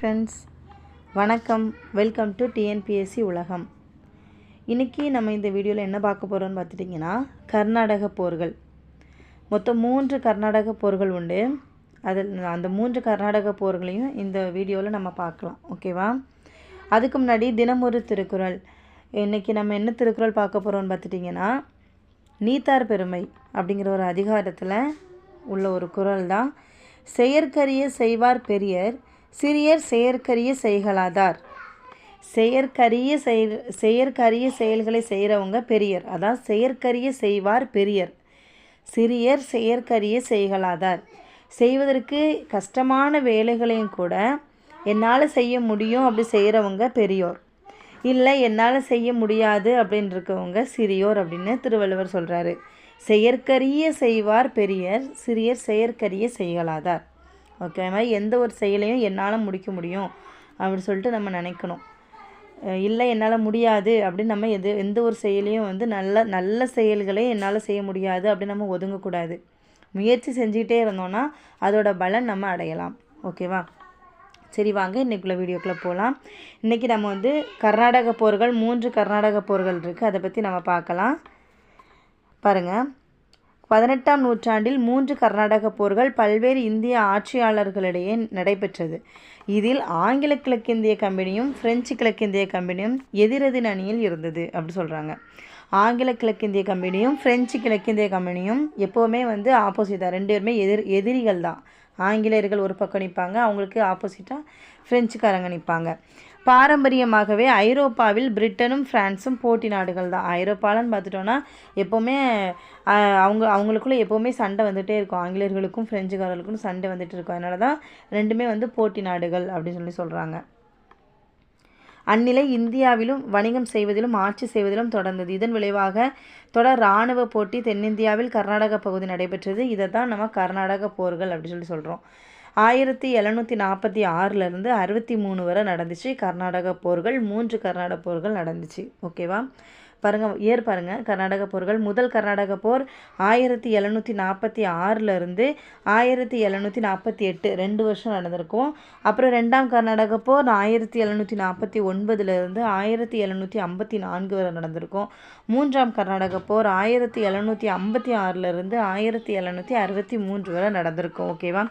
Friends வணக்கம். Welcome to TNPSC உலகம். இன்றைக்கி நம்ம இந்த வீடியோவில் என்ன பார்க்க போகிறோம்னு பார்த்துட்டிங்கன்னா கர்நாடக போர்கள். மொத்தம் மூன்று கர்நாடக போர்கள் உண்டு. அதில் அந்த மூன்று கர்நாடக போர்களையும் இந்த வீடியோவில் நம்ம பார்க்கலாம். ஓகேவா அதுக்கு முன்னாடி தினமொரு திருக்குறள். இன்றைக்கி நம்ம என்ன திருக்குறள் பார்க்க போகிறோம்னு பார்த்துட்டிங்கன்னா நீத்தார் பெருமை அப்படிங்கிற ஒரு அதிகாரத்தில் உள்ள ஒரு குறள் தான். செயற்கரிய செய்வார் பெரியர் சிறியர் செயற்கரிய செய்கலாதார் செயற்கரிய செய் செயற்கரிய செயல்களை செய்கிறவங்க பெரியர். அதான் செயற்கரிய செய்வார் பெரியர். சிறியர் செயற்கரிய செய்கலாதார் செய்வதற்கு கஷ்டமான வேலைகளையும் கூட என்னால் செய்ய முடியும் அப்படி செய்கிறவங்க பெரியோர். இல்லை என்னால் செய்ய முடியாது அப்படின்னு இருக்கவங்க சிறியோர் அப்படின்னு திருவள்ளுவர் சொல்கிறாரு செயற்கரிய செய்வார் பெரியர் சிறியர் செயற்கரிய செய்கலாதார் ஓகே அது மாதிரி எந்த ஒரு செயலையும் என்னால் முடிக்க முடியும் அப்படின்னு சொல்லிட்டு நம்ம நினைக்கணும். இல்லை என்னால் முடியாது அப்படின்னு நம்ம எது எந்த ஒரு செயலையும் வந்து நல்ல நல்ல செயல்களை என்னால் செய்ய முடியாது அப்படின்னு நம்ம ஒதுங்கக்கூடாது. முயற்சி செஞ்சுக்கிட்டே இருந்தோன்னா அதோட பலன் நம்ம அடையலாம். ஓகேவா சரி வாங்க இன்றைக்குள்ள வீடியோக்குள்ளே போகலாம் இன்றைக்கி நம்ம வந்து கர்நாடக போர்கள் மூன்று கர்நாடக போர்கள் இருக்குது அதை பற்றி நம்ம பார்க்கலாம். பாருங்கள் பதினெட்டாம் நூற்றாண்டில் மூன்று கர்நாடக போர்கள் பல்வேறு இந்திய ஆட்சியாளர்களிடையே நடைபெற்றது. இதில் ஆங்கில கிழக்கிந்திய கம்பெனியும் பிரெஞ்சு கிழக்கிந்திய கம்பெனியும் எதிரெதிர் அணியில் இருந்தது அப்படி சொல்கிறாங்க ஆங்கில கிழக்கிந்திய கம்பெனியும் பிரெஞ்சு கிழக்கிந்திய கம்பெனியும் எப்போவுமே வந்து ஆப்போசிட்டாக ரெண்டு பேருமே எதிர் எதிரிகள் தான். ஆங்கிலேயர்கள் ஒரு பக்கம் நிற்பாங்க அவங்களுக்கு ஆப்போசிட்டாக ஃப்ரெஞ்சுக்காரங்க நிற்பாங்க. பாரம்பரியமாகவே ஐரோப்பாவில் பிரிட்டனும் ஃப்ரான்ஸும் போட்டி நாடுகள் தான். ஐரோப்பாலன்னு பார்த்துட்டோன்னா எப்போவுமே அவங்க அவங்களுக்குள்ள எப்போவுமே சண்டை வந்துகிட்டே இருக்கும். ஆங்கிலேயர்களுக்கும் ஃப்ரெஞ்சுக்காரர்களுக்கும் சண்டை வந்துட்டு இருக்கும். அதனால தான் ரெண்டுமே வந்து போட்டி நாடுகள் அப்படின்னு சொல்லி சொல்கிறாங்க அந்நிலை இந்தியாவிலும் வணிகம் செய்வதிலும் ஆட்சி செய்வதிலும் தொடர்ந்தது. இதன் விளைவாக தொடர் இராணுவ போட்டி தென்னிந்தியாவில் கர்நாடக பகுதி நடைபெற்றது. இதை தான் நம்ம கர்நாடக போர்கள் அப்படின்னு சொல்லி சொல்கிறோம் ஆயிரத்தி எழுநூற்றி நாற்பத்தி ஆறிலிருந்து அறுபத்தி மூணு வரை நடந்துச்சு. கர்நாடக போர்கள் மூன்று கர்நாடக போர்கள் நடந்துச்சு. ஓகேவா? பாருங்கள் ஏர் பாருங்க. கர்நாடக போர்கள் முதல் கர்நாடக போர் ஆயிரத்தி எழுநூற்றி நாற்பத்தி ஆறிலிருந்து ஆயிரத்தி எழுநூற்றி நாற்பத்தி எட்டு ரெண்டு வருஷம் நடந்திருக்கும். அப்புறம் ரெண்டாம் கர்நாடக போர் ஆயிரத்தி எழுநூற்றி நாற்பத்தி ஒன்பதுலேருந்து ஆயிரத்தி எழுநூற்றி ஐம்பத்தி நான்கு வரை நடந்திருக்கும். மூன்றாம் கர்நாடக போர் ஆயிரத்தி எழுநூற்றி ஐம்பத்தி ஆறிலிருந்து ஆயிரத்தி எழுநூற்றி அறுபத்தி மூன்று வரை நடந்திருக்கும். ஓகேவா?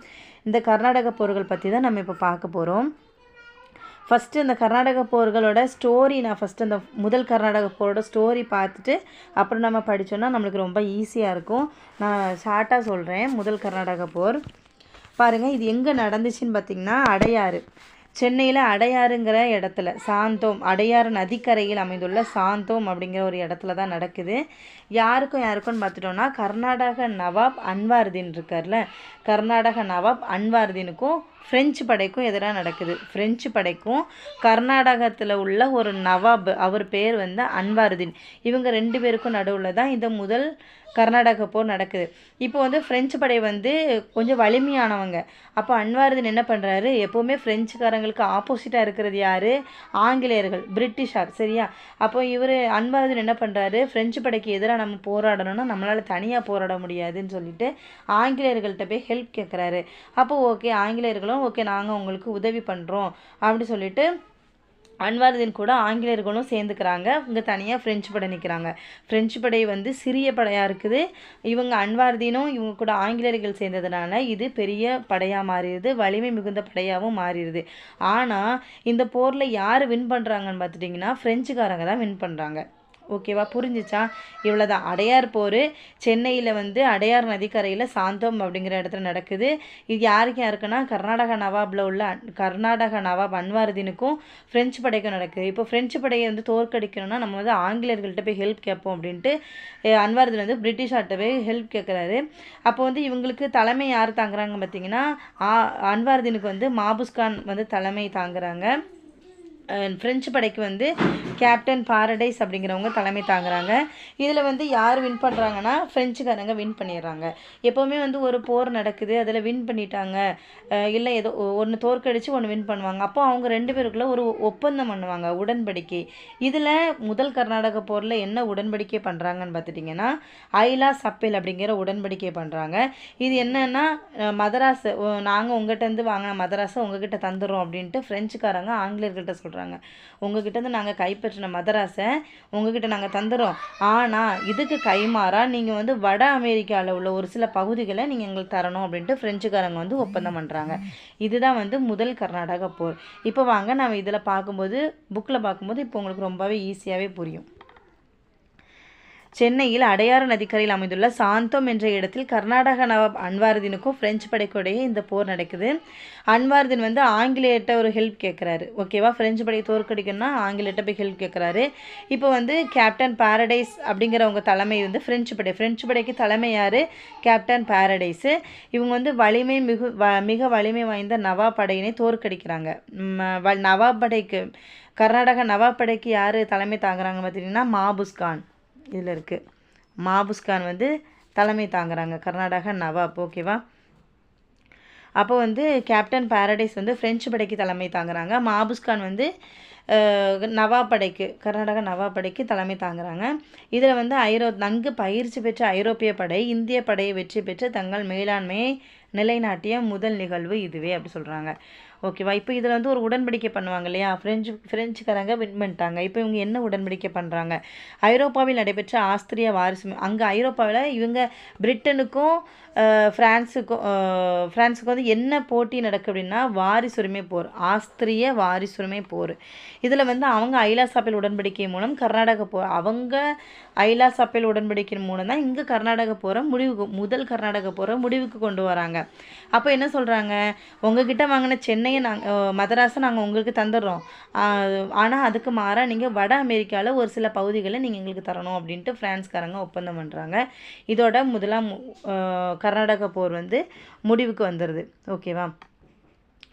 இந்த கர்நாடக போர்கள் பற்றி தான் நம்ம இப்போ பார்க்க போகிறோம் ஃபஸ்ட்டு இந்த கர்நாடக போர்களோட ஸ்டோரி நான் ஃபஸ்ட்டு அந்த முதல் கர்நாடக போரோட ஸ்டோரி பார்த்துட்டு அப்புறம் நம்ம படித்தோன்னா நம்மளுக்கு ரொம்ப ஈஸியாக இருக்கும். நான் ஷார்ட்டாக சொல்கிறேன் முதல் கர்நாடக போர். பாருங்கள் இது எங்கே நடந்துச்சுன்னு பார்த்தீங்கன்னா அடையாறு. சென்னையில் அடையாறுங்கிற இடத்துல சாந்தோம். அடையாறு நதிக்கரையில் அமைந்துள்ள சாந்தோம் அப்படிங்கிற ஒரு இடத்துல தான் நடக்குது. யாருக்கும் யாருக்கும்னு பார்த்துட்டோம்னா கர்நாடக நவாப் அன்வார்தீன் இருக்கார்ல கர்நாடக நவாப் அன்வார்தீனுக்கும் ஃப்ரெஞ்சு படைக்கும் எதிராக நடக்குது. ஃப்ரெஞ்சு படைக்கும் கர்நாடகத்தில் உள்ள ஒரு நவாப் அவர் பேர் வந்து அன்வாருதீன். இவங்க ரெண்டு பேருக்கும் நடுவில் தான் இந்த முதல் கர்நாடக போர் நடக்குது. இப்போ வந்து ஃப்ரெஞ்சு படை வந்து கொஞ்சம் வலிமையானவங்க. அப்போ அன்வாருதீன் என்ன பண்ணுறாரு எப்போவுமே ஃப்ரெஞ்சுக்காரங்களுக்கு ஆப்போசிட்டாக இருக்கிறது யார்? ஆங்கிலேயர்கள் பிரிட்டிஷார் சரியா? அப்போ இவர் அன்வாருதீன் என்ன பண்ணுறாரு ஃப்ரெஞ்சு படைக்கு எதிராக நம்ம போராடணும்னா நம்மளால் தனியாக போராட முடியாதுன்னு சொல்லிட்டு ஆங்கிலேயர்கள்ட்ட போய் ஹெல்ப் ஹெல்ப் கேட்குறாரு அப்போ ஓகே ஆங்கிலேயர்களும் ஓகே நாங்கள் உங்களுக்கு உதவி பண்ணுறோம் அப்படி சொல்லிட்டு அன்வாருதீன் கூட ஆங்கிலேயர்களும் சேர்ந்துக்கிறாங்க. இங்கே தனியாக ஃப்ரெஞ்சு படை நிற்கிறாங்க ஃப்ரெஞ்சு படை வந்து சிறிய படையாக இருக்குது. இவங்க அன்வாருதீனும் இவங்க கூட ஆங்கிலேயர்கள் சேர்ந்ததுனால இது பெரிய படையாக மாறிடுது. வலிமை மிகுந்த படையாகவும் மாறிடுது. ஆனால் இந்த போரில் யார் வின் பண்ணுறாங்கன்னு பார்த்துட்டிங்கன்னா ஃப்ரெஞ்சுக்காரங்க தான் வின் பண்ணுறாங்க ஓகேவா? புரிஞ்சிச்சா? இவ்வளோதான் அடையார் போர் சென்னையில் வந்து அடையார் நதிக்கரையில் சாந்தோம் அப்படிங்கிற இடத்துல நடக்குது. இது யாருக்கு யாருக்குன்னா கர்நாடக நவாபில் உள்ள கர்நாடக நவாப் அன்வாருதீனுக்கும் ஃப்ரெஞ்சு படைக்கும் நடக்குது. இப்போ ஃப்ரெஞ்சு படையை வந்து தோற்கடிக்கணும்னா நம்ம வந்து ஆங்கிலேயர்கள்ட்ட போய் ஹெல்ப் கேட்போம் அப்படின்ட்டு அஹ், அன்வாருதீன் வந்து பிரிட்டிஷார்ட்ட போய் ஹெல்ப் கேட்குறாரு. அப்போ வந்து இவங்களுக்கு தலைமை யார் தாங்குறாங்க பார்த்தீங்கன்னா ஆ- அன்வாருதீனுக்கு வந்து மாபுஸ்கான் வந்து தலைமை தாங்குறாங்க. ஃப்ரெஞ்சு படைக்கு வந்து கேப்டன் பாரடைஸ் அப்படிங்கிறவங்க தலைமை தாங்குறாங்க. இதில் வந்து யார் வின் பண்ணுறாங்கன்னா ஃப்ரெஞ்சுக்காரங்க வின் பண்ணிடுறாங்க. எப்போவுமே வந்து ஒரு போர் நடக்குது அதில் வின் பண்ணிட்டாங்க. இல்லை ஏதோ ஒன்று தோற்கடிச்சு ஒன்று வின் பண்ணுவாங்க. அப்போ அவங்க ரெண்டு பேருக்குள்ளே ஒரு ஒப்பந்தம் பண்ணுவாங்க உடன்படிக்கை. இதில் முதல் கர்நாடக போரில் என்ன உடன்படிக்கை பண்ணுறாங்கன்னு பார்த்துட்டிங்கன்னா ஐலா சப்பேல் அப்படிங்கிற உடன்படிக்கை பண்ணுறாங்க இது என்னன்னா மதராஸ் நாங்கள் உங்கள்கிட்டருந்து வாங்கின மதராஸை உங்ககிட்ட தந்துடுறோம் அப்படின்ட்டு ஃப்ரெஞ்சுக்காரங்க ஆங்கிலேயர்கிட்ட சொல்கிறாங்க உங்ககிட்டருந்து நாங்கள் கைப்பற்றின மதராஸை உங்ககிட்ட நாங்கள் தந்துடுறோம் ஆனால் இதுக்கு கைமாறா நீங்கள் வந்து வட அமெரிக்காவில் உள்ள ஒரு சில பகுதிகளை நீங்கள் எங்களுக்கு தரணும் அப்படின்ட்டு ஃப்ரெஞ்சுக்காரங்க வந்து ஒப்பந்தம் பண்ணுறாங்க இதுதான் வந்து முதல் கர்நாடக போர். இப்போ வாங்க நம்ம இதில் பார்க்கும்போது புக்கில் பார்க்கும்போது இப்போ உங்களுக்கு ரொம்பவே ஈஸியாகவே புரியும். சென்னையில் அடையாறு நதிக்கரையில் அமைந்துள்ள சாந்தோம் என்ற இடத்தில் கர்நாடக நவாப் அன்வாருதீனுக்கும் பிரெஞ்சு படைக்குடைய இந்த போர் நடக்குது. அன்வாருதீன் வந்து ஆங்கிலேயர்கிட்ட ஒரு ஹெல்ப் கேட்குறாரு ஓகேவா பிரெஞ்சு படை தோற்கடிக்கணும்னா ஆங்கிலேயர்கிட்ட போய் ஹெல்ப் கேட்குறாரு இப்போ வந்து கேப்டன் பாரடைஸ் அப்படிங்கிறவங்க தலைமை வந்து பிரெஞ்சு படை பிரெஞ்சு படைக்கு தலைமை யார்? கேப்டன் பாரடைஸு இவங்க வந்து வலிமை மிகு வ மிக வலிமை வாய்ந்த நவாப் படையினை தோற்கடிக்கிறாங்க. வ- நவாப் படைக்கு கர்நாடக நவாப் படைக்கு யார் தலைமை தாங்குறாங்க பார்த்தீங்கன்னா மாபுஸ்கான். இதில் இருக்குது மாபுஸ்கான் வந்து தலைமை தாங்குறாங்க. கர்நாடக நவாப் ஓகேவா? அப்போ வந்து கேப்டன் பாரடைஸ் வந்து ஃப்ரெஞ்சு படைக்கு தலைமை தாங்குறாங்க. மாபுஸ்கான் வந்து நவா நவாப் படைக்கு கர்நாடக நவாப் படைக்கு தலைமை தாங்குறாங்க. இதில் வந்து ஐரோ நன்கு பயிற்சி பெற்ற ஐரோப்பிய படை இந்திய படையை வெற்றி பெற்று தங்கள் மேலாண்மையை நிலைநாட்டிய முதல் நிகழ்வு இதுவே அப்படி சொல்கிறாங்க ஓகேவா? இப்போ இதில் வந்து ஒரு உடன்படிக்கை பண்ணுவாங்க இல்லையா? ஃப்ரெஞ்சு ஃப்ரெஞ்சுக்காரங்க வின் பண்ணிட்டாங்க. இப்போ இவங்க என்ன உடன்படிக்கை பண்ணுறாங்க ஐரோப்பாவில் நடைபெற்ற ஆஸ்திரிய வாரிசு அங்கே ஐரோப்பாவில் இவங்க பிரிட்டனுக்கும் ஃப்ரான்ஸுக்கும் ஃப்ரான்ஸுக்கு வந்து என்ன போட்டி நடக்கு அப்படின்னா வாரிசுரிமை போர் ஆஸ்திரிய வாரிசுரிமை போர். இதில் வந்து அவங்க ஐலா சாப்பேல் உடன்படிக்கை மூலம் கர்நாடக போர் அவங்க ஐலா சாப்பேல் உடன்படிக்கை மூலம் தான் இங்கே கர்நாடக போரை முடிவுக்கு முதல் கர்நாடக போரை முடிவுக்கு கொண்டு வராங்க. அப்போ என்ன சொல்கிறாங்க உங்ககிட்ட வாங்கின சென்னையை நாங்கள் மதராஸை நாங்கள் உங்களுக்கு தந்துடுறோம். ஆனால் அதுக்கு மாறாக நீங்கள் வட அமெரிக்காவில் ஒரு சில பகுதிகளை நீங்கள் எங்களுக்கு தரணும் அப்படின்ட்டு ஃப்ரான்ஸ்காரங்க ஒப்பந்தம் பண்ணுறாங்க இதோட முதலாம் கர்நாடக போர் வந்து முடிவுக்கு வந்துடுது ஓகேவா?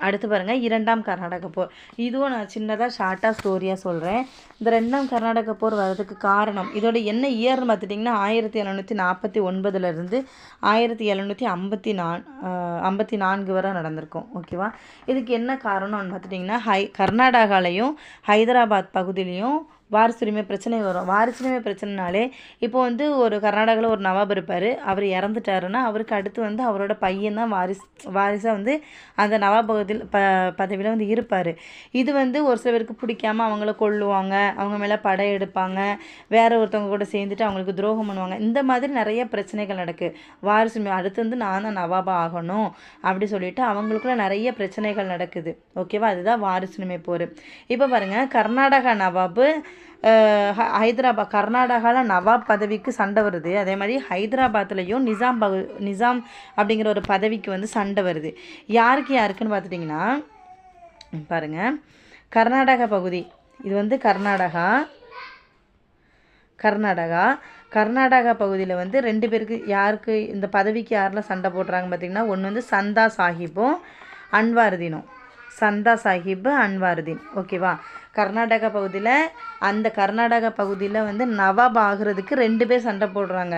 அடுத்து பாருங்கள் இரண்டாம் கர்நாடக போர். இதுவும் நான் சின்னதாக ஷார்ட்டாக ஸ்டோரியாக சொல்கிறேன் இந்த ரெண்டாம் கர்நாடக போர் வர்றதுக்கு காரணம் இதோட என்ன இயர்னு பார்த்துட்டிங்கன்னா ஆயிரத்தி எழுநூற்றி நாற்பத்தி ஒன்பதுலேருந்து ஆயிரத்தி எழுநூற்றி ஐம்பத்தி நான் ஐம்பத்தி நான்கு வரை நடந்திருக்கும். ஓகேவா? இதுக்கு என்ன காரணம்னு பார்த்துட்டிங்கன்னா ஹை கர்நாடகாலையும் ஹைதராபாத் பகுதியிலையும் வாரிசுரிமை பிரச்சனை வரும். வாரிசுரிமை பிரச்சனைனாலே இப்போ வந்து ஒரு கர்நாடகாவில் ஒரு நவாப் இருப்பார். அவர் இறந்துட்டாருன்னா அவருக்கு அடுத்து வந்து அவரோட பையன் தான் வாரிசு வாரிசாக வந்து அந்த நவாப் பகுதியில் ப பதவியில் வந்து இருப்பார். இது வந்து ஒரு சில பேருக்கு பிடிக்காம அவங்கள கொள்ளுவாங்க அவங்க மேலே படை எடுப்பாங்க. வேற ஒருத்தவங்க கூட சேர்ந்துட்டு அவங்களுக்கு துரோகம் பண்ணுவாங்க. இந்த மாதிரி நிறைய பிரச்சனைகள் நடக்கு. வாரிசுரிமை அடுத்து வந்து நான் தான் நவாபா ஆகணும் அப்படி சொல்லிட்டு அவங்களுக்குள்ள நிறைய பிரச்சனைகள் நடக்குது. ஓகேவா? அதுதான் வாரிசுரிமை போர். இப்போ பாருங்கள் கர்நாடகா நவாபு ஹைதராபாத் கர்நாடகாவில் நவாப் பதவிக்கு சண்டை வருது. அதே மாதிரி ஹைதராபாத்லேயும் நிசாம் பகு நிசாம் அப்படிங்கிற ஒரு பதவிக்கு வந்து சண்டை வருது. யாருக்கு யாருக்குன்னு பார்த்துட்டிங்கன்னா பாருங்கள் கர்நாடகா பகுதி. இது வந்து கர்நாடகா கர்நாடகா. கர்நாடகா பகுதியில் வந்து ரெண்டு பேருக்கு யாருக்கு இந்த பதவிக்கு யாரெல்லாம் சண்டை போடுறாங்க பார்த்தீங்கன்னா ஒன்று வந்து சந்தா சாஹிப்பும் அன்வாருதீனும் சந்தா சாஹிப் அன்வாருதீன். ஓகேவா கர்நாடகா பகுதியில் அந்த கர்நாடகா பகுதியில் வந்து நவாப் ஆகுறதுக்கு ரெண்டு பேர் சண்டை போடுறாங்க.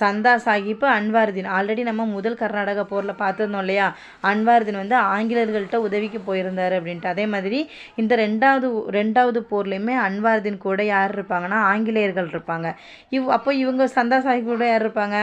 சந்தா சாஹிப் அன்வாருதீன். ஆல்ரெடி நம்ம முதல் கர்நாடகா போரில் பார்த்துருந்தோம் இல்லையா? அன்வாருதீன் வந்து ஆங்கிலர்கள்ட்ட உதவிக்கு போயிருந்தார் அப்படின்ட்டு. அதே மாதிரி இந்த ரெண்டாவது ரெண்டாவது போர்லேயுமே அன்வாருதீன் கூட யார் இருப்பாங்கன்னா ஆங்கிலேயர்கள் இருப்பாங்க. இவ் அப்போ இவங்க சந்தா சாஹிப் கூட யார் இருப்பாங்க?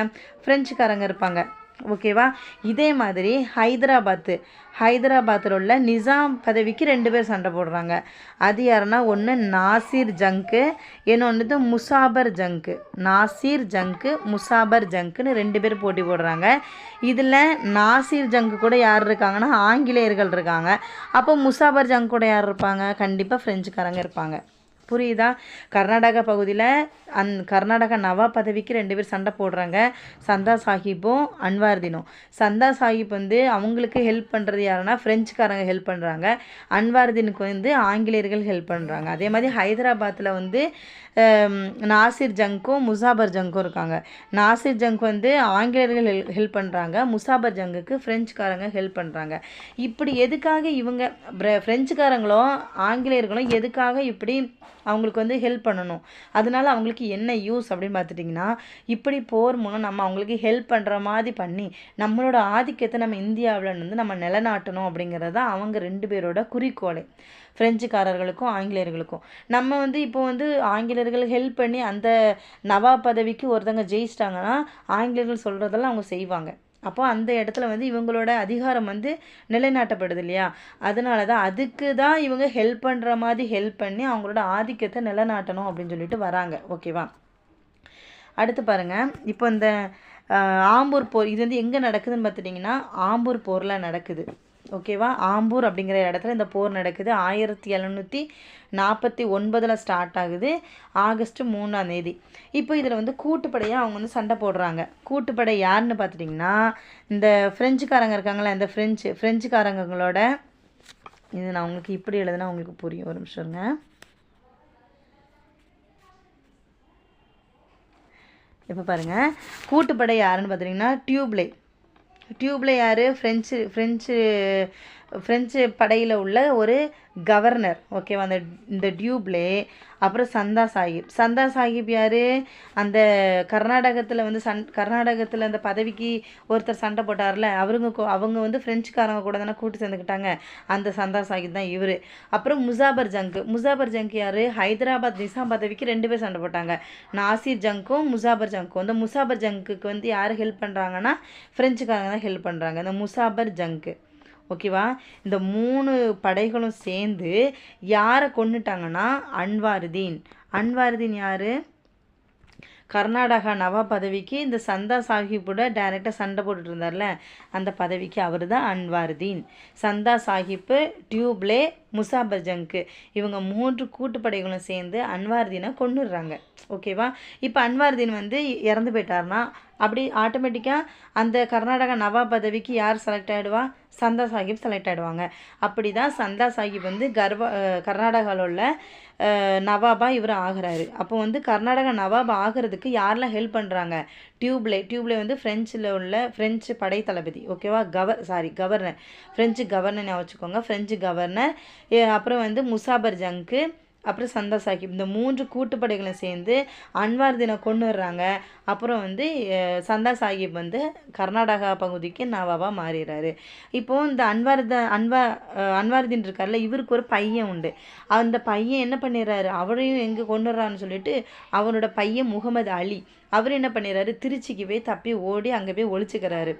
ஃப்ரெஞ்சுக்காரங்க இருப்பாங்க. ஓகேவா இதே மாதிரி ஹைதராபாத்து. ஹைதராபாத்தில் உள்ள நிசாம் பதவிக்கு ரெண்டு பேர் சண்டை போடுறாங்க. அது யாருன்னா ஒன்று நாசிர் ஜங்கு இன்னொன்று முசாபர் ஜங்கு. நாசிர் ஜங்கு முசாபர் ஜங்குன்னு ரெண்டு பேர் போட்டி போடுறாங்க. இதில் நாசிர் ஜங்கு கூட யார் இருக்காங்கன்னா ஆங்கிலேயர்கள் இருக்காங்க. அப்போ முசாபர் ஜங்கு கூட யார் இருப்பாங்க? கண்டிப்பாக ஃப்ரெஞ்சுக்காரங்க இருப்பாங்க. புரியுதா? கர்நாடகா பகுதியில் அந் கர்நாடகா நவா பதவிக்கு ரெண்டு பேர் சண்டை போடுறாங்க. சந்தா சாஹிப்பும் அன்வார்தினும். சந்தா சாஹிப் வந்து அவங்களுக்கு ஹெல்ப் பண்ணுறது யாருன்னா ஃப்ரெஞ்சுக்காரங்க ஹெல்ப் பண்ணுறாங்க அன்வார்தீனுக்கு வந்து ஆங்கிலேயர்கள் ஹெல்ப் பண்ணுறாங்க அதே மாதிரி ஹைதராபாத்தில் வந்து நாசிர் ஜங்கும் முசாபர் ஜங்கும் இருக்காங்க. நாசிர் ஜங்க் வந்து ஆங்கிலேயர்கள் ஹெல் ஹெல்ப் பண்ணுறாங்க முசாபர் ஜங்குக்கு ஃப்ரெஞ்சுக்காரங்க ஹெல்ப் பண்ணுறாங்க இப்படி எதுக்காக இவங்க ஃப்ரெஞ்சுக்காரங்களும் ஆங்கிலேயர்களும் எதுக்காக இப்படி அவங்களுக்கு வந்து ஹெல்ப் பண்ணணும்? அதனால அவங்களுக்கு என்ன யூஸ் அப்படின்னு பார்த்துட்டிங்கன்னா இப்படி போர் மூலம் நம்ம அவங்களுக்கு ஹெல்ப் பண்ணுற மாதிரி பண்ணி நம்மளோட ஆதிக்கத்தை நம்ம இந்தியாவில் வந்து நம்ம நிலநாட்டணும் அப்படிங்கிறது தான் அவங்க ரெண்டு பேரோட குறிக்கோளே. ஃப்ரெஞ்சுக்காரர்களுக்கும் ஆங்கிலேயர்களுக்கும். நம்ம வந்து இப்போ வந்து ஆங்கில ஆங்கிலேயர்கள் ஹெல்ப் பண்ணி அந்த நவாப் பதவிக்கு ஒருத்தங்க ஜெயிச்சிட்டாங்கன்னா ஆங்கிலேயர்கள் சொல்கிறதெல்லாம் அவங்க செய்வாங்க. அப்போ அந்த இடத்துல வந்து இவங்களோட அதிகாரம் வந்து நிலைநாட்டப்படுது இல்லையா? அதனால தான் அதுக்கு தான் இவங்க ஹெல்ப் பண்ணுற மாதிரி ஹெல்ப் பண்ணி அவங்களோட ஆதிக்கத்தை நிலைநாட்டணும் அப்படின்னு சொல்லிட்டு வராங்க. ஓகேவா அடுத்து பாருங்க. இப்போ இந்த ஆம்பூர் போர் இது வந்து எங்கே நடக்குதுன்னு பார்த்துட்டிங்கன்னா ஆம்பூர் போரில் நடக்குது. ஓகேவா? ஆம்பூர் அப்படிங்கிற இடத்துல இந்த போர் நடக்குது. ஆயிரத்தி எழுநூற்றி நாற்பத்தி ஒன்பதில் ஸ்டார்ட் ஆகுது. ஆகஸ்ட் மூணாம் தேதி. இப்போ இதில் வந்து கூட்டுப்படையாக அவங்க வந்து சண்டை போடுறாங்க. கூட்டுப்படை யாருன்னு பார்த்துட்டிங்கன்னா இந்த ஃப்ரெஞ்சுக்காரங்க இருக்காங்களே இந்த ஃப்ரெஞ்சு ஃப்ரெஞ்சுக்காரங்களோட இது நான் உங்களுக்கு இப்படி எழுதுனா உங்களுக்கு புரியும். ஒரு நிமிஷங்க இப்போ பாருங்கள் கூட்டுப்படை யாருன்னு பார்த்தீங்கன்னா டியூப்லை டியூப்பில் யார்? ஃப்ரெஞ்சு ஃப்ரெஞ்சு ஃப்ரெஞ்சு படையில் உள்ள ஒரு கவர்னர் ஓகேவா அந்த இந்த டியூப்லே அப்புறம் சந்தா சாஹிப். சந்தா சாஹிப் யார்? அந்த கர்நாடகத்தில் வந்து சண் கர்நாடகத்தில் அந்த பதவிக்கு ஒருத்தர் சண்டை போட்டார்ல அவருங்க கூ- அவங்க வந்து ஃப்ரெஞ்சுக்காரங்க கூட தானே கூட்டு சேர்ந்துக்கிட்டாங்க. அந்த சந்தா சாஹிப் தான் இவர். அப்புறம் முசாபர் ஜங்க் முசாபர் ஜங்க் யார்? ஹைதராபாத் நிசாம் பதவிக்கு ரெண்டு பேர் சண்டை போட்டாங்க. நாசிர் ஜங்க்கும் முசாபர் ஜங்க்கும். இந்த முசாபர் ஜங்குக்கு வந்து யார் ஹெல்ப் பண்ணுறாங்கன்னா ஃப்ரெஞ்சுக்காரங்க தான் ஹெல்ப் பண்ணுறாங்க இந்த முசாபர் ஜங்கு ஓகேவா? இந்த மூணு படைகளும் சேர்ந்து யாரை கொண்டுட்டாங்கன்னா அன்வாருதீன். அன்வாருதீன் யார்? கர்நாடகா நவா பதவிக்கு இந்த சந்தா சாஹிப்போட டைரெக்டாக சண்டை போட்டுட்டு இருந்தார்ல அந்த பதவிக்கு அவர் தான் அன்வாருதீன். சந்தா சாஹிப்பு டியூப்லே முசாபர் ஜங்கு இவங்க மூன்று கூட்டுப்படைகளும் சேர்ந்து அன்வாருதீனை கொன்னுடுறாங்க. ஓகேவா? இப்போ அன்வாருதீன் வந்து இறந்து போயிட்டாருன்னா அப்படி ஆட்டோமேட்டிக்காக அந்த கர்நாடகா நவாப் பதவிக்கு யார் செலக்ட் ஆகிடுவா சந்தா சாஹிப் செலக்ட் ஆகிடுவாங்க அப்படி தான் சந்தா சாஹிப் வந்து கர்வா கர்நாடகாவில் உள்ள நவாபாக இவர் ஆகிறாரு. அப்போ வந்து கர்நாடகா நவாப் ஆகிறதுக்கு யாரெல்லாம் ஹெல்ப் பண்ணுறாங்க டியூப்லே டியூப்லே வந்து ஃப்ரெஞ்சில் உள்ள ஃப்ரெஞ்சு படை தளபதி ஓகேவா கவர் சாரி கவர்னர் ஃப்ரெஞ்சு கவர்னர் வச்சுக்கோங்க. ஃப்ரெஞ்சு கவர்னர் அப்புறம் வந்து முசாபர் ஜங்கு அப்புறம் சந்தா சாஹிப் இந்த மூன்று கூட்டுப்படைகளும் சேர்ந்து அன்வார்தீனை கொண்டு வர்றாங்க அப்புறம் வந்து சந்தா சாஹிப் வந்து கர்நாடகா பகுதிக்கு நவாபாக மாறிடுறாரு இப்போது இந்த அன்வார்த அன்வா அன்வார்தீன் இருக்கார்ல இவருக்கு ஒரு பையன் உண்டு. அந்த பையன் என்ன பண்ணிடுறாரு? அவரையும் எங்கே கொண்டுடுறான்னு சொல்லிட்டு அவரோட பையன் முகமது அலி. அவர் என்ன பண்ணிடுறாரு? திருச்சிக்கு போய் தப்பி ஓடி அங்கே போய் ஒழிச்சுக்கிறாரு.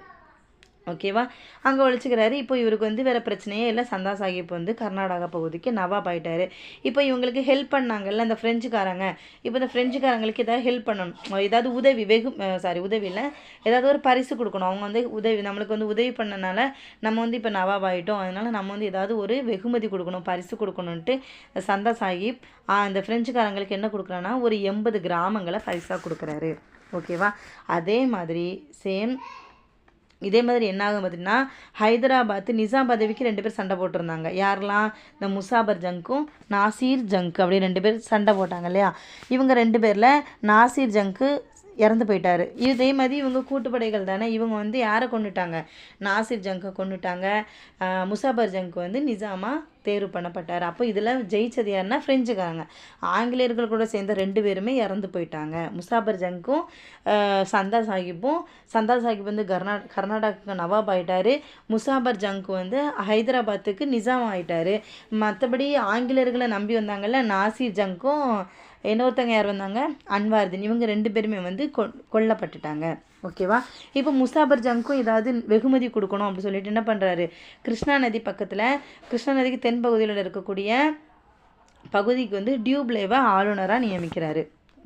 ஓகேவா? அங்கே ஒழிச்சுக்கிறாரு. இப்போ இவருக்கு வந்து வேறு பிரச்சனையே இல்லை. சந்தா சாஹிப் வந்து கர்நாடகா பகுதிக்கு நவாப் ஆயிட்டாரு. இப்போ இவங்களுக்கு ஹெல்ப் பண்ணாங்கல்ல அந்த ஃப்ரெஞ்சுக்காரங்க இப்போ இந்த ஃப்ரெஞ்சுக்காரங்களுக்கு ஏதாவது ஹெல்ப் பண்ணணும். ஏதாவது உதவி வெகு சாரி உதவியில் ஏதாவது ஒரு பரிசு கொடுக்கணும். அவங்க வந்து உதவி நம்மளுக்கு வந்து உதவி பண்ணனால நம்ம வந்து இப்போ நவாப் ஆகிட்டோம் அதனால நம்ம வந்து ஏதாவது ஒரு வெகுமதி கொடுக்கணும் பரிசு கொடுக்கணுன்ட்டு சந்தா சாஹிப் அந்த ஃப்ரெஞ்சுக்காரங்களுக்கு என்ன கொடுக்குறான்னா ஒரு எண்பது கிராமங்களை பரிசாக கொடுக்குறாரு. ஓகேவா? அதே மாதிரி சேம் இதே மாதிரி என்ன ஆகும் பார்த்தீங்கன்னா ஹைதராபாத் நிசாம் பதவிக்கு ரெண்டு பேர் சண்டை போட்டிருந்தாங்க. யாரெல்லாம்? இந்த முசாபர் ஜங்க்கும் நாசீர் ஜங்க் அப்படின்னு ரெண்டு பேர் சண்டை போட்டாங்க இல்லையா? இவங்க ரெண்டு பேரில் நாசீர் ஜங்க்கு இறந்து போயிட்டாரு. இதே மாதிரி இவங்க கூட்டுப்படைகள் தானே இவங்க வந்து யாரை கொண்டுட்டாங்க? நாசிர் ஜங்கை கொண்டுட்டாங்க. முசாபர் ஜங்க்கு வந்து நிஜாமா தேர்வு பண்ணப்பட்டார். அப்போ இதில் ஜெயிச்சது யாருன்னா ஃப்ரெஞ்சுக்காரங்க ஆங்கிலேயர்கள் கூட சேர்ந்த ரெண்டு பேருமே இறந்து போயிட்டாங்க. முசாபர் ஜங்கும் சந்தா சாஹிப்பும் சந்தா சாஹிப் வந்து கர்நா கர்நாடகாவுக்கு நவாப் ஆகிட்டார் முசாபர் ஜங்கு வந்து ஹைதராபாத்துக்கு நிஜாம் ஆகிட்டார் மற்றபடி ஆங்கிலேயர்களை நம்பி வந்தாங்கல்ல நாசிர் ஜங்கும் இன்னொருத்தங்க யார் வந்தாங்க? அன்வார்தன். இவங்க ரெண்டு பேருமே வந்து கொ கொல்லப்பட்டுட்டாங்க. ஓகேவா இப்போ முசாபர் ஜங்க்கும் ஏதாவது வெகுமதி கொடுக்கணும் அப்படின்னு சொல்லிட்டு என்ன பண்ணுறாரு கிருஷ்ணா நதி பக்கத்தில் கிருஷ்ணா நதிக்கு தென்பகுதியில் இருக்கக்கூடிய பகுதிக்கு வந்து டியூப்லேவை ஆளுநராக நியமிக்கிறாரு.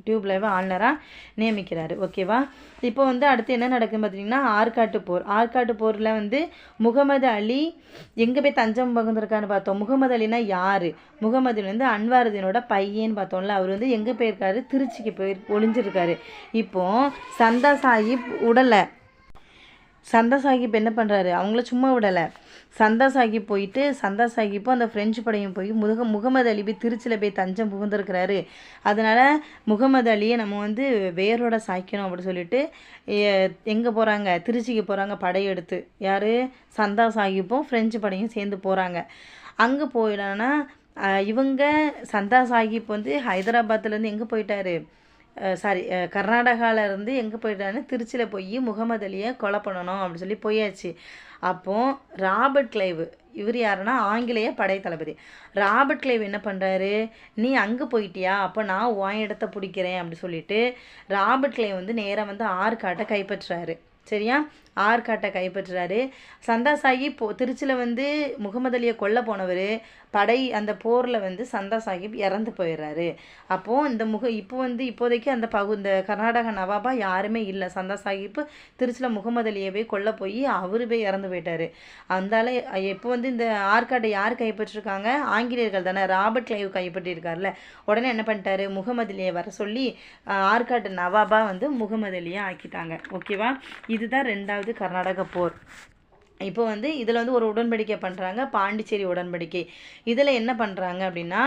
டியூப்லைவை ஆளுநராக நியமிக்கிறாரு. ஓகேவா இப்போ வந்து அடுத்து என்ன நடக்குன்னு பார்த்தீங்கன்னா ஆற்காட்டு போர். ஆற்காட்டு போரில் வந்து முகமது அலி எங்கே போய் தஞ்சம் பகுந்திருக்கான்னு பார்த்தோம். முகமது அலினா யார்? முகமது அலி வந்து அன்வாருதீனோட பையன்னு பார்த்தோம்ல. அவர் வந்து எங்கே போயிருக்காரு? திருச்சிக்கு போய் ஒளிஞ்சிருக்காரு. இப்போது சந்தா சாஹிப் உடலை சந்தா சாஹிப் என்ன பண்ணுறாரு அவங்கள சும்மா விடலை. சந்தா சாஹிப் போயிட்டு சந்தா சாஹிப்பும் அந்த ஃப்ரெஞ்சு படையும் போய் முதுக முகமது அலி போய் திருச்சியில் போய் தஞ்சம் புகுந்திருக்கிறாரு. அதனால் முகமது அலியை நம்ம வந்து வேரோட சாய்க்கணும் அப்படின்னு சொல்லிட்டு எங்கே போகிறாங்க திருச்சிக்கு போகிறாங்க படையெடுத்து. யார்? சந்தா சாஹிப்பும் ஃப்ரெஞ்சு படையும் சேர்ந்து போகிறாங்க அங்கே போயிடனா இவங்க சந்தா சாஹிப் வந்து ஹைதராபாத்லேருந்து எங்கே போயிட்டாரு? சாரி கர்நாடகாவிலேருந்து எங்கே போயிட்டான்னு திருச்சியில் போய் முகமது அலியை கொலை பண்ணணும் அப்படின்னு சொல்லி போயாச்சு. அப்போது ராபர்ட் கிளைவ் இவர் யாருன்னா ஆங்கிலேய படை தளபதி ராபர்ட் கிளைவ் என்ன பண்ணுறாரு நீ அங்கே போயிட்டியா? அப்போ நான் உன் இடத்த பிடிக்கிறேன் அப்படி சொல்லிட்டு ராபர்ட் கிளைவ் வந்து நேராக வந்து ஆற்காட்டை கைப்பற்றுறாரு சரியா? ஆற்காட்டை கைப்பற்றுறாரு. சந்தா சாஹிப் போ திருச்சியில் வந்து முகமது அலியை கொல்ல போனவர் படை அந்த போரில் வந்து சந்தா சாஹிப் இறந்து போயிடுறாரு அப்போது இந்த முக இப்போ வந்து இப்போதைக்கு அந்த பகு இந்த கர்நாடக நவாபா யாருமே இல்லை. சந்தா சாஹிப் திருச்சியில் முகமது போய் கொல்ல போய் அவரு போய் இறந்து போயிட்டாரு. அந்தால இப்போ வந்து இந்த ஆற்காட்டை யார் கைப்பற்றிருக்காங்க? ஆங்கிலேயர்கள் தானே. ராபர்ட் கிளைவ் கைப்பற்றியிருக்காருல்ல உடனே என்ன பண்ணிட்டாரு? முகமது அலியை வர சொல்லி ஆற்காட்டு நவாபா வந்து முகமது அலியை ஆக்கிட்டாங்க. ஓகேவா? இதுதான் ரெண்டாவது கர்நாடக போர். இப்போ வந்து இதில் வந்து ஒரு உடன்படிக்கை பண்ணுறாங்க பாண்டிச்சேரி உடன்படிக்கை. இதில் என்ன பண்ணுறாங்க அப்படின்னா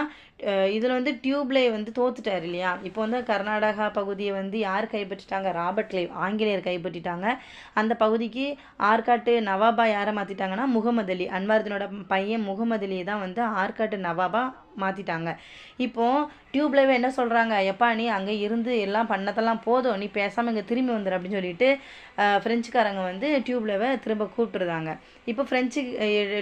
இதில் வந்து டியூப்லே வந்து தோத்துட்டார் இல்லையா? இப்போ வந்து கர்நாடகா பகுதியை வந்து யார் கைப்பற்றிட்டாங்க? ராபர்ட் கிளைவ் ஆங்கிலேயர் கைப்பற்றிட்டாங்க. அந்த பகுதிக்கு ஆற்காட்டு நவாபா யாரை மாற்றிட்டாங்கன்னா முகமது அலி. அன்வார்தனோட பையன் முகமது அலி தான் வந்து ஆற்காட்டு நவாபா மாற்றிட்டாங்க இப்போது டியூப்லேவே என்ன சொல்கிறாங்க எப்பா நீ அங்கே இருந்து எல்லாம் பண்ணதெல்லாம் போதும். நீ பேசாமல் இங்கே திரும்பி வந்துடு அப்படின்னு சொல்லிட்டு ஃப்ரெஞ்சுக்காரங்க வந்து டியூப்லேவை திரும்ப கூப்பிட்டுருந்தாங்க. இப்போ ஃப்ரெஞ்சு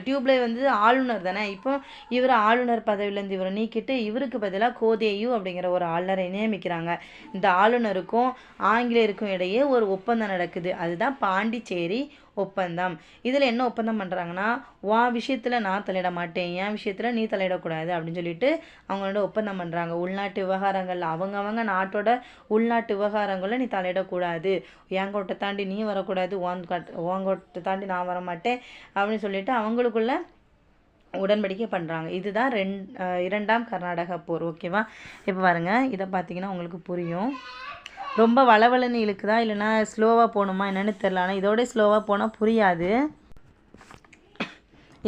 டியூப்லே வந்து ஆளுநர் தானே? இப்போ இவர் ஆளுநர் பதவியிலேருந்து இவரை நீக்கிட்டு இவருக்கு பதிலாக கோதேயு அப்படிங்கிற ஒரு ஆளுநரை நியமிக்கிறாங்க. இந்த ஆளுநருக்கும் ஆங்கிலேயருக்கும் இடையே ஒரு ஒப்பந்தம் நடக்குது. அதுதான் பாண்டிச்சேரி ஒப்பந்தம். இதில் என்ன ஒப்பந்தம் பண்ணுறாங்கன்னா வா விஷயத்தில் நான் தலையிட மாட்டேன். என் விஷயத்தில் நீ தலையிடக்கூடாது அப்படின்னு சொல்லிட்டு அவங்களோட ஒப்பந்தம் பண்ணுறாங்க உள்நாட்டு விவகாரங்கள் அவங்கவங்க நாட்டோட உள்நாட்டு விவகாரங்களில் நீ தலையிடக்கூடாது. என் கோட்டை தாண்டி நீ வரக்கூடாது. ஓன் கட் கோட்டை தாண்டி நான் வர மாட்டேன் அப்படின்னு சொல்லிட்டு அவங்களுக்குள்ள உடன்படிக்கை பண்ணுறாங்க இதுதான் ரெண் இரண்டாம் கர்நாடக போர். ஓகேவா? இப்போ பாருங்கள் இதை பார்த்தீங்கன்னா உங்களுக்கு புரியும். ரொம்ப வளவளன்னு இழுக்குதா? இல்லைன்னா ஸ்லோவாக போகணுமா? என்னென்னு தெரில ஆனால் இதோட ஸ்லோவாக போனால் புரியாது.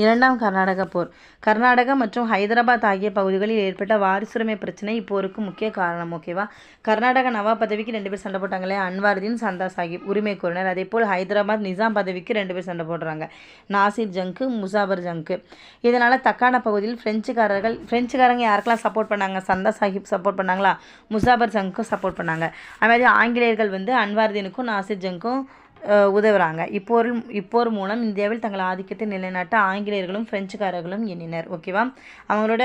இரண்டாம் கர்நாடக போர். கர்நாடகா மற்றும் ஹைதராபாத் ஆகிய பகுதிகளில் ஏற்பட்ட வாரிசுரிமை பிரச்சனை இப்போருக்கு முக்கிய காரணம் ஓகேவா கர்நாடக நவாப் பதவிக்கு ரெண்டு பேர் சண்டை போட்டாங்களே அன்வாருதீன் சந்தா சாஹிப் உரிமை கோரினர். அதே போல் ஹைதராபாத் நிசாம் பதவிக்கு ரெண்டு பேர் சண்டை போடுறாங்க. நாசிர் ஜங்கு முசாபர் ஜங்கு. இதனால் தக்கான பகுதியில் பிரெஞ்சுக்காரர்கள் பிரெஞ்சுக்காரங்க யாருக்கெல்லாம் சப்போர்ட் பண்ணாங்க? சந்தா சாஹிப் சப்போர்ட் பண்ணாங்களா? முசாபர் ஜங்க்கும் சப்போர்ட் பண்ணாங்க. அது மாதிரி ஆங்கிலேயர்கள் வந்து அன்வார்தீனுக்கும் நாசிர் ஜங்கும் உதவுறாங்க. இப்போர் இப்போர் மூலம் இந்தியாவில் தங்கள் ஆதிக்கத்தை நிலைநாட்ட ஆங்கிலேயர்களும் பிரெஞ்சுக்காரர்களும் எண்ணினர். ஓகேவா அவங்களோட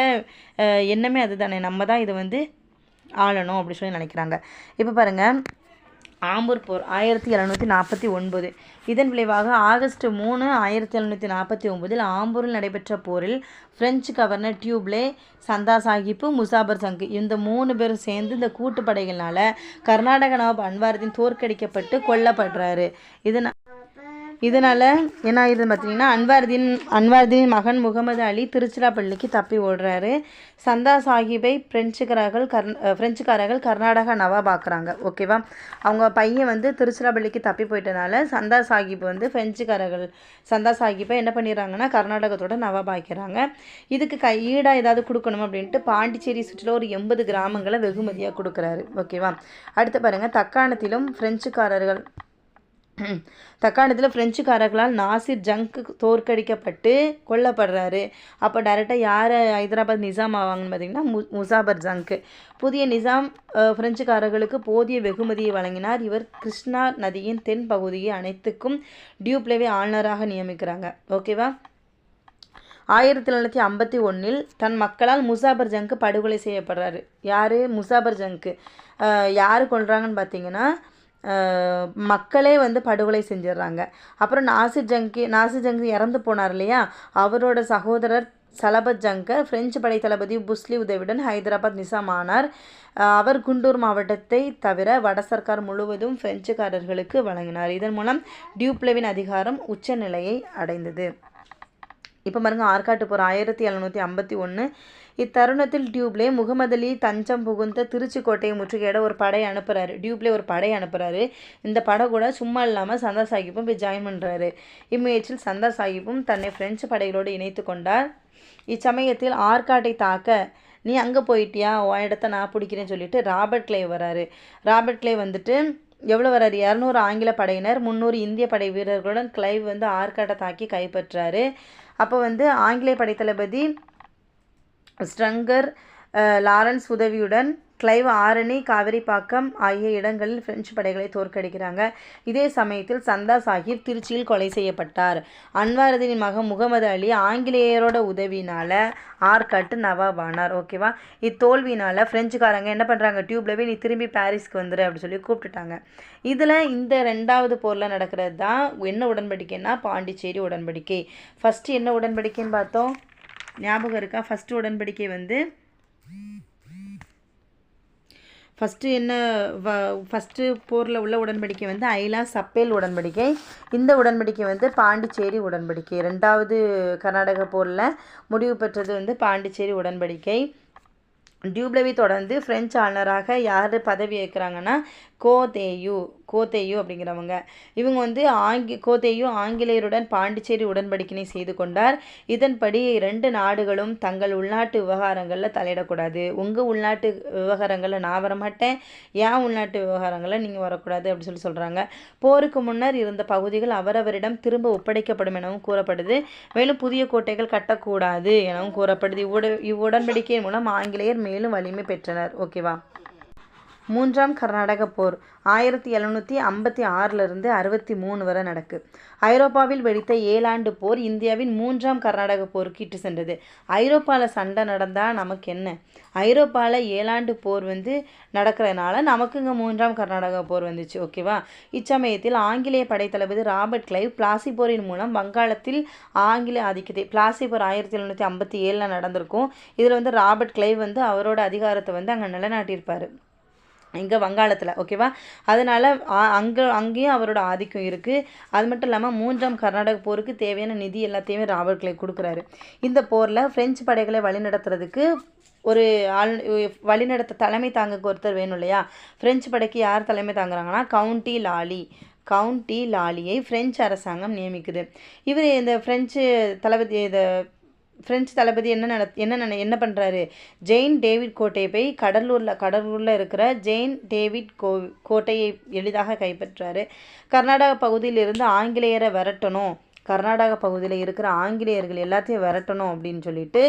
எண்ணமே அதுதானே. நம்ம தான் இதை வந்து ஆளணும் அப்படி சொல்லி நினைக்கிறாங்க. இப்போ பாருங்கள் ஆம்பூர் போர் ஆயிரத்தி எழுநூற்றி நாற்பத்தி ஒன்பது. இதன் விளைவாக ஆகஸ்ட் மூணு ஆயிரத்தி எழுநூற்றி நாற்பத்தி ஒன்பதில் ஆம்பூரில் நடைபெற்ற போரில் பிரெஞ்சு கவர்னர் டியூப்லே சந்தா சாஹிப்பு முசாபர் சங்கு இந்த மூணு பேரும் சேர்ந்து இந்த கூட்டுப்படைகளினால் கர்நாடக நவாப் அன்வாருதீன் தோற்கடிக்கப்பட்டு கொல்லப்படுறாரு. இதனால் இதனால் என்ன ஆயிடுது பார்த்தீங்கன்னா அன்வார்தீன் அன்வார்தீன் மகன் முகமது அலி திருச்சிராப்பள்ளிக்கு தப்பி ஓடுறாரு. சந்தா சாஹிப்பை பிரெஞ்சுக்காரர்கள் கர் பிரெஞ்சுக்காரர்கள் கர்நாடகா நவாபாக்குறாங்க ஓகேவா அவங்க பையன் வந்து திருச்சிராப்பள்ளிக்கு தப்பி போயிட்டனால சந்தா சாஹிப் வந்து பிரெஞ்சுக்காரர்கள் சந்தா சாஹிப்பை என்ன பண்ணிடுறாங்கன்னா கர்நாடகத்தோட நவாபாக்கிறாங்க இதுக்கு கை ஈடாக ஏதாவது கொடுக்கணும் அப்படின்ட்டு பாண்டிச்சேரி சுற்றில ஒரு எண்பது கிராமங்களை வெகுமதியாக கொடுக்குறாரு. ஓகேவா அடுத்து பாருங்கள் தக்காணத்திலும் பிரெஞ்சுக்காரர்கள் தக்காணத்தில் ஃப்ரெஞ்சுக்காரர்களால் நாசிர் ஜங்க் தோற்கடிக்கப்பட்டு கொல்லப்படுறாரு. அப்போ டைரெக்டாக யார் ஹைதராபாத் நிசாம் ஆவாங்கன்னு பார்த்தீங்கன்னா மு முசாபர் ஜங்க். புதிய நிசாம் பிரெஞ்சுக்காரர்களுக்கு போதிய வெகுமதியை வழங்கினார். இவர் கிருஷ்ணா நதியின் தென் பகுதியை அனைத்துக்கும் டியூப்ளேவே ஆளுநராக நியமிக்கிறாங்க. ஓகேவா? ஆயிரத்தி தொள்ளாயிரத்தி ஐம்பத்தி ஒன்றில் தன் மக்களால் முசாபர் ஜங்கு படுகொலை செய்யப்படுறாரு. யார்? முசாபர் ஜங்கு. யார் கொள்கிறாங்கன்னு பார்த்தீங்கன்னா மக்களே வந்து படுகொலை செஞ்சிடுறாங்க. அப்புறம் நாசி ஜங்கி நாசி ஜங்கி இறந்து போனார் இல்லையா? அவரோட சகோதரர் சலபத் ஜங்கர் பிரெஞ்சு படைத்தளபதி புஸ்லி உதவியுடன் ஹைதராபாத் நிசாம் ஆனார். அவர் குண்டூர் மாவட்டத்தை தவிர வட சர்க்கார் முழுவதும் பிரெஞ்சுக்காரர்களுக்கு வழங்கினார். இதன் மூலம் டியூப்ளேவின் அதிகாரம் உச்சநிலையை அடைந்தது. இப்போ பாருங்க ஆற்காட்டு போர் ஆயிரத்தி எழுநூற்றி ஐம்பத்தி ஒன்று இத்தருணத்தில் டியூப்லே முகமது அலி தஞ்சம் புகுந்த திருச்சி கோட்டையை முற்றுகையிட ஒரு படை அனுப்புகிறாரு டியூப்லே ஒரு படை அனுப்புகிறாரு இந்த படை கூட சும்மா இல்லாமல் சந்தா சாஹிப்பும் போய் ஜாயின் பண்ணுறாரு இம்முயற்சியில் சந்தா சாஹிப்பும் தன்னை பிரெஞ்சு படைகளோடு இணைத்து கொண்டார். இச்சமயத்தில் ஆற்காட்டை தாக்க நீ அங்கே போயிட்டியா? உன் இடத்த நான் பிடிக்கிறேன்னு சொல்லிட்டு ராபர்ட் கிளே வராரு. ராபர்ட் கிளே வந்துட்டு எவ்வளோ வராரு? இரநூறு ஆங்கில படையினர் முந்நூறு இந்திய படை வீரர்களுடன் கிளைவ் வந்து ஆற்காட்டை தாக்கி கைப்பற்றாரு. அப்போ வந்து ஆங்கிலேய படைத்தளபதி ஸ்ட்ரங்கர் லாரன்ஸ் உதவியுடன் கிளைவ் ஆரணி காவிரிப்பாக்கம் ஆகிய இடங்களில் பிரெஞ்சு படைகளை தோற்கடிக்கிறாங்க. இதே சமயத்தில் சந்தா சாஹிப் திருச்சியில் கொலை செய்யப்பட்டார். அன்வாரதீனின் மகன் முகமது அலி ஆங்கிலேயரோட உதவினால ஆற்காட்டு நவாப் ஆனார். ஓகேவா இத்தோல்வினால ஃப்ரெஞ்சுக்காரங்க என்ன பண்ணுறாங்க டியூப்லவே நீ திரும்பி பாரிஸ்க்கு வந்துரு அப்படின்னு சொல்லி கூப்பிட்டுட்டாங்க. இதில் இந்த ரெண்டாவது போரில் நடக்கிறது தான் என்ன உடன்படிக்கைன்னா பாண்டிச்சேரி உடன்படிக்கை. ஃபஸ்ட்டு என்ன உடன்படிக்கைன்னு பார்த்தோம்? ஞாபகம் இருக்கா? ஃபஸ்ட்டு உடன்படிக்கை வந்து ஃபஸ்ட்டு என்ன வ ஃபஸ்ட்டு போரில் உள்ள உடன்படிக்கை வந்து ஐலா சப்பேல் உடன்படிக்கை. இந்த உடன்படிக்கை வந்து பாண்டிச்சேரி உடன்படிக்கை. ரெண்டாவது கர்நாடக போரில் முடிவு பெற்றது வந்து பாண்டிச்சேரி உடன்படிக்கை. டியூப்ளவி தொடர்ந்து ஃப்ரெஞ்ச் ஆளுநராக யார் பதவி ஏற்கிறாங்கன்னா கோதேயு கோதேயு அப்படிங்கிறவங்க. இவங்க வந்து ஆங்கி கோதேயு ஆங்கிலேயருடன் பாண்டிச்சேரி உடன்படிக்கையை செய்து கொண்டார். இதன்படி இரண்டு நாடுகளும் தங்கள் உள்நாட்டு விவகாரங்களில் தலையிடக்கூடாது. உங்கள் உள்நாட்டு விவகாரங்களில் நான் வரமாட்டேன். ஏன் உள்நாட்டு விவகாரங்களில் நீங்கள் வரக்கூடாது அப்படின்னு சொல்லி சொல்கிறாங்க போருக்கு முன்னர் இருந்த பகுதிகள் அவரவரிடம் திரும்ப ஒப்படைக்கப்படும் எனவும் கூறப்படுது. மேலும் புதிய கோட்டைகள் கட்டக்கூடாது எனவும் கூறப்படுது. இவ்வுட இவ்வுடன்படிக்கையின் மூலம் ஆங்கிலேயர் மேலும் வலிமை பெற்றனர். ஓகேவா? மூன்றாம் கர்நாடக போர் ஆயிரத்தி எழுநூற்றி ஐம்பத்தி ஆறிலிருந்து அறுபத்தி மூணு வரை நடக்கு. ஐரோப்பாவில் வெடித்த ஏழாண்டு போர் இந்தியாவின் மூன்றாம் கர்நாடக போருக்கு இட்டு சென்றது. ஐரோப்பாவில் சண்டை நடந்தால் நமக்கு என்ன? ஐரோப்பாவில் ஏழாண்டு போர் வந்து நடக்கிறதுனால நமக்கு இங்கே மூன்றாம் கர்நாடக போர் வந்துச்சு ஓகேவா இச்சமயத்தில் ஆங்கிலேய படைத்தளபதி ராபர்ட் கிளைவ் பிளாசி போரின் மூலம் வங்காளத்தில் ஆங்கில ஆதிக்கத்தை பிளாசி போர் ஆயிரத்தி எழுநூற்றி ஐம்பத்தி ஏழில் நடந்திருக்கும். இதில் வந்து ராபர்ட் கிளைவ் வந்து அவரோட அதிகாரத்தை வந்து அங்கே நிலைநாட்டியிருப்பார். இங்கே வங்காளத்தில் ஓகேவா அதனால் அங்கே அங்கேயும் அவரோட ஆதிக்கம் இருக்குது அது மட்டும் இல்லாமல் மூன்றாம் கர்நாடக போருக்கு தேவையான நிதி எல்லாத்தையுமே ராபர்ட் கிளை கொடுக்குறாரு. இந்த போரில் ஃப்ரெஞ்சு படைகளை வழிநடத்துறதுக்கு ஒரு ஆள் வழிநடத்த தலைமை தாங்க ஒருத்தர் வேணும் இல்லையா? ஃப்ரெஞ்சு படைக்கு யார் தலைமை தாங்குறாங்கன்னா கவுண்டி லாலி. கவுண்டி லாலியை ஃப்ரெஞ்சு அரசாங்கம் நியமிக்குது. இவர் இந்த ஃப்ரெஞ்சு தளபதி இதை ஃப்ரெஞ்சு தளபதி என்ன நட என்ன நினை என்ன பண்ணுறாரு ஜெயின் டேவிட் கோட்டையை போய் கடலூரில் கடலூரில் இருக்கிற ஜெயின் டேவிட் கோ கோட்டையை எளிதாக கைப்பற்றாரு. கர்நாடக பகுதியிலிருந்து ஆங்கிலேயரை விரட்டணும். கர்நாடக பகுதியில் இருக்கிற ஆங்கிலேயர்கள் எல்லாத்தையும் விரட்டணும் அப்படின்னு சொல்லிட்டு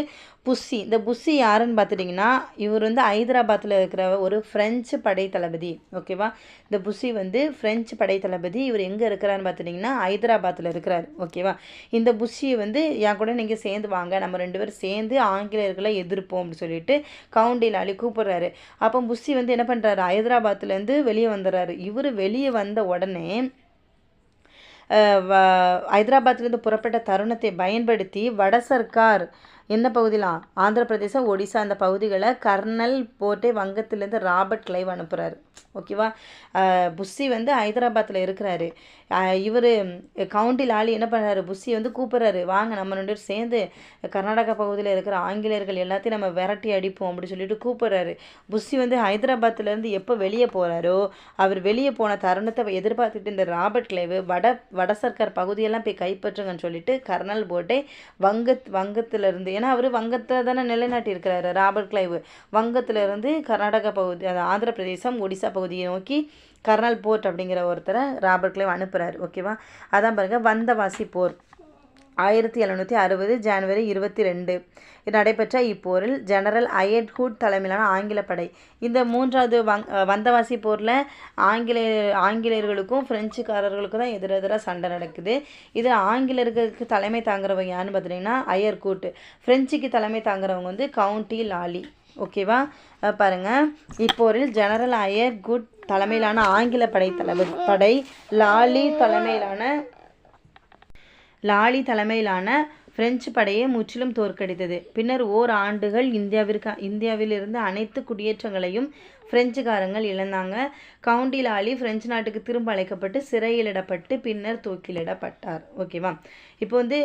புஸ்ஸி. இந்த புஸ்ஸி யாருன்னு பார்த்துட்டிங்கன்னா இவர் வந்து ஹைதராபாத்தில் இருக்கிற ஒரு ஃப்ரெஞ்சு படை தளபதி ஓகேவா இந்த புஸ்ஸி வந்து ஃப்ரெஞ்சு படை தளபதி இவர் எங்கே இருக்கிறாருன்னு பார்த்துட்டிங்கன்னா ஹைதராபாத்தில் இருக்கிறார். ஓகேவா இந்த புஸ்ஸியை வந்து என் கூட நீங்கள் சேர்ந்து வாங்க. நம்ம ரெண்டு பேரும் சேர்ந்து ஆங்கிலேயர்களை எதிர்ப்போம் அப்படின்னு சொல்லிட்டு கவுண்டியில் அழி கூப்பிட்றாரு. அப்போ புஸ்ஸி வந்து என்ன பண்ணுறாரு ஹைதராபாத்துலேருந்து வெளியே வந்துடுறாரு. இவர் வெளியே வந்த உடனே ஹைதராபாத்திலிருந்து புறப்பட்ட தருணத்தை பயன்படுத்தி வட சர்க்கார் என்ன பகுதியிலாம் ஆந்திர பிரதேசம் ஒடிசா அந்த பகுதிகளை கர்னல் போட்டே வங்கத்திலேருந்து ராபர்ட் கிளைவ் அனுப்புகிறாரு ஓகேவா? புஸ்ஸி வந்து ஹைதராபாத்தில் இருக்கிறாரு. இவர் கவுண்டி லாலி என்ன பண்ணுறாரு புஸ்ஸி வந்து கூப்பிட்றாரு. வாங்க நம்ம ரெண்டு பேரும் சேர்ந்து கர்நாடகா பகுதியில் இருக்கிற ஆங்கிலேயர்கள் எல்லாத்தையும் நம்ம விரட்டி அடிப்போம் அப்படின்னு சொல்லிட்டு கூப்பிட்றாரு. புஸ்ஸி வந்து ஹைதராபாத்திலேருந்து எப்போ வெளியே போகிறாரோ அவர் வெளியே போன தருணத்தை எதிர்பார்த்துட்டு இந்த ராபர்ட் கிளைவு வட வட சர்க்கார் பகுதியெல்லாம் போய் கைப்பற்றுங்கன்னு சொல்லிட்டு கர்னல் போட்டே வங்கத் வங்கத்துல இருந்து ஏன்னா அவர் வங்கத்தில் தானே நிலைநாட்டி இருக்கிறாரு ராபர்ட் கிளைவு. வங்கத்துல இருந்து கர்நாடகா பகுதி அது ஆந்திர பிரதேசம் ஒடிசா பகுதியை நோக்கி கர்னல் போர்ட் அப்படிங்கிற ஒருத்தரை ராபர்ட் கிளைவ் அனுப்புகிறாரு ஓகேவா? அதான் பாருங்கள் வந்தவாசி போர். ஆயிரத்தி எழுநூற்றி அறுபது ஜனவரி இருபத்தி ரெண்டு. நடைபெற்ற இப்போரில் ஜெனரல் அயட்ஹூட் தலைமையிலான ஆங்கில படை. இந்த மூன்றாவது வங் வந்தவாசி போரில் ஆங்கிலே ஆங்கிலேயர்களுக்கும் பிரெஞ்சுக்காரர்களுக்கும் தான் எதிரெதிராக சண்டை நடக்குது. இது ஆங்கிலேயர்களுக்கு தலைமை தாங்குறவங்க யாருன்னு பார்த்துட்டிங்கன்னா அயர்கூட் ஃப்ரெஞ்சுக்கு தலைமை தாங்குறவங்க வந்து கவுண்டி லாலி. ஓகேவா? பாருங்கள் இப்போரில் ஜெனரல் அயர் குட் தலைமையிலான ஆங்கில படை தளபதி படை லாலி தலைமையிலான லாலி தலைமையிலான பிரெஞ்சு படையை முற்றிலும் தோற்கடித்தது. பின்னர் ஓர் ஆண்டுகள் இந்தியாவிற்கு இந்தியாவிலிருந்து அனைத்து குடியேற்றங்களையும் பிரெஞ்சுக்காரங்கள் இழந்தாங்க. கவுண்டி லாலி பிரெஞ்சு நாட்டுக்கு திரும்ப அழைக்கப்பட்டு சிறையிலிடப்பட்டு பின்னர் தூக்கிலிடப்பட்டார். ஓகேவா இப்போ வந்து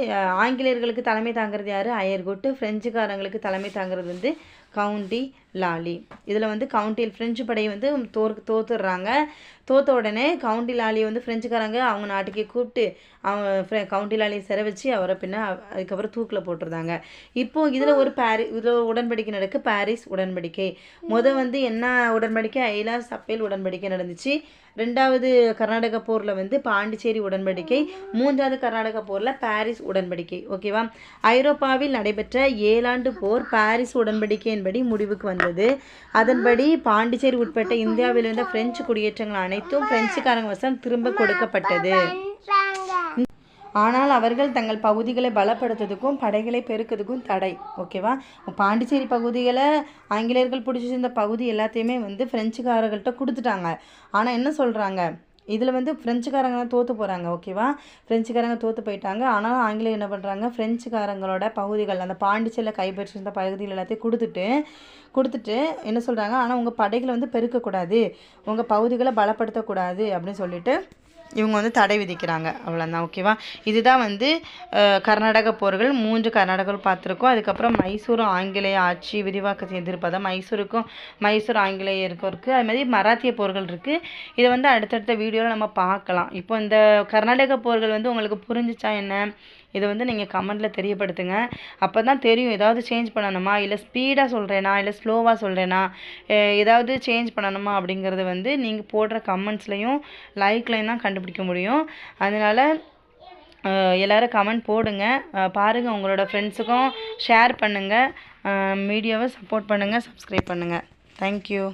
ஆங்கிலேயர்களுக்கு தலைமை தாங்கிறது யார்? அயர்கோட்டு. பிரெஞ்சுக்காரங்களுக்கு தலைமை தாங்கிறது வந்து கவுண்டி லாலி. இதில் வந்து கவுண்டியில் ஃப்ரெஞ்சு படை வந்து தோற் தோத்துடுறாங்க. தோத்த உடனே கவுண்டி லாலியை வந்து ஃப்ரெஞ்சுக்காரங்க அவங்க நாட்டுக்கே கூப்பிட்டு அவங்க ஃப்ரெ- கவுண்டி லாலியை சிற வச்சு அவரை பின்ன அதுக்கப்புறம் தூக்கில் போட்டிருந்தாங்க இப்போ இதில் ஒரு பாரி இதில் ஒரு உடன்படிக்கை நடக்கு. பாரிஸ் உடன்படிக்கை. முதல் வந்து என்ன உடன்படிக்கை? ஐலா சப்பேல் உடன்படிக்கை நடந்துச்சு. ரெண்டாவது கர்நாடக போரில் வந்து பாண்டிச்சேரி உடன்படிக்கை. மூன்றாவது கர்நாடக போரில் பாரிஸ் உடன்படிக்கை. ஓகேவா? ஐரோப்பாவில் நடைபெற்ற ஏழாண்டு போர் பாரிஸ் உடன்படிக்கையின்படி முடிவுக்கு வந்தது. அதன்படி பாண்டிச்சேரி உட்பட்ட இந்தியாவில் இருந்த பிரெஞ்சு குடியேற்றங்கள் அனைத்தும் பிரெஞ்சுக்காரங்க வசம் திரும்ப கொடுக்கப்பட்டது. ஆனால் அவர்கள் தங்கள் பகுதிகளை பலப்படுத்துறதுக்கும் படைகளை பெருக்கிறதுக்கும் தடை. ஓகேவா பாண்டிச்சேரி பகுதிகளை ஆங்கிலேயர்கள் பிடிச்சிருந்த பகுதி எல்லாத்தையுமே வந்து பிரெஞ்சுக்காரர்கள்ட்ட கொடுத்துட்டாங்க. ஆனால் என்ன சொல்கிறாங்க இதில் வந்து ஃப்ரெஞ்சுக்காரங்க தான் தோற்று போகிறாங்க ஓகேவா ஃப்ரெஞ்சுக்காரங்க தோற்று போயிட்டாங்க. ஆனால் ஆங்கிலேயர் என்ன பண்ணுறாங்க ஃப்ரெஞ்சுக்காரங்களோட பகுதிகள் அந்த பாண்டிச்சேரியில் கைப்பற்றிருந்த பகுதிகள் எல்லாத்தையும் கொடுத்துட்டு கொடுத்துட்டு என்ன சொல்கிறாங்க ஆனால் உங்கள் படைகளை வந்து பெருக்கக்கூடாது. உங்கள் பகுதிகளை பலப்படுத்தக்கூடாது அப்படின்னு சொல்லிட்டு இவங்க வந்து தடை விதிக்கிறாங்க. அவ்வளோதான் ஓகேவா? இதுதான் வந்து கர்நாடக போர்கள். மூன்று கர்நாடகம் பார்த்துருக்கோம். அதுக்கப்புறம் மைசூர் ஆங்கிலேய ஆட்சி விரிவாக்கத்தை எதிர்ப்பதா? மைசூருக்கும் மைசூர் ஆங்கிலேயருக்கும் இருக்குது அது மாதிரி மராத்திய போர்கள் இருக்குது இதை வந்து அடுத்தடுத்த வீடியோவில் நம்ம பார்க்கலாம். இப்போ இந்த கர்நாடக போர்கள் வந்து உங்களுக்கு புரிஞ்சிச்சா என்ன? இதை வந்து நீங்கள் கமெண்ட்டில் தெரியப்படுத்துங்க. அப்போ தான் தெரியும் ஏதாவது சேஞ்ச் பண்ணணுமா? இல்லை ஸ்பீடாக சொல்கிறேனா இல்லை ஸ்லோவாக சொல்கிறேனா ஏதாவது சேஞ்ச் பண்ணணுமா? அப்படிங்கிறது வந்து நீங்கள் போடுற கமெண்ட்ஸ்லையும் லைக்லையும் தான் கண்டுபிடிக்க முடியும். அதனால் எல்லோரும் கமெண்ட் போடுங்க. பாருங்கள் உங்களோட ஃப்ரெண்ட்ஸுக்கும் ஷேர் பண்ணுங்கள் மீடியாவை சப்போர்ட் பண்ணுங்கள் சப்ஸ்கிரைப் பண்ணுங்கள் தேங்க்யூ